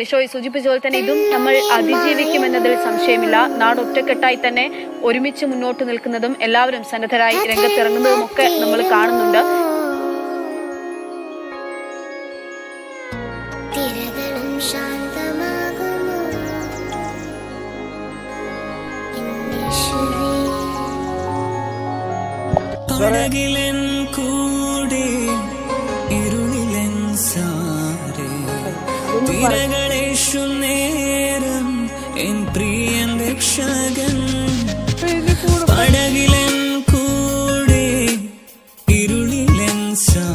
ലിഷോയ് സൂചിപ്പിച്ച പോലെ തന്നെ ഇതും നമ്മൾ അതിജീവിക്കുമെന്നതിൽ സംശയമില്ല. നാട് ഒറ്റക്കെട്ടായി തന്നെ ഒരുമിച്ച് മുന്നോട്ട് നിൽക്കുന്നതും എല്ലാവരും സന്നദ്ധരായി രംഗത്തിറങ്ങുന്നതും ഒക്കെ നമ്മൾ കാണുന്നുണ്ട്. തിരകളേഷു നേരം എൻ പ്രിയൻ രക്ഷകൻ. പടകിലൻ കൂടെ ഇരുളിലൻ സാ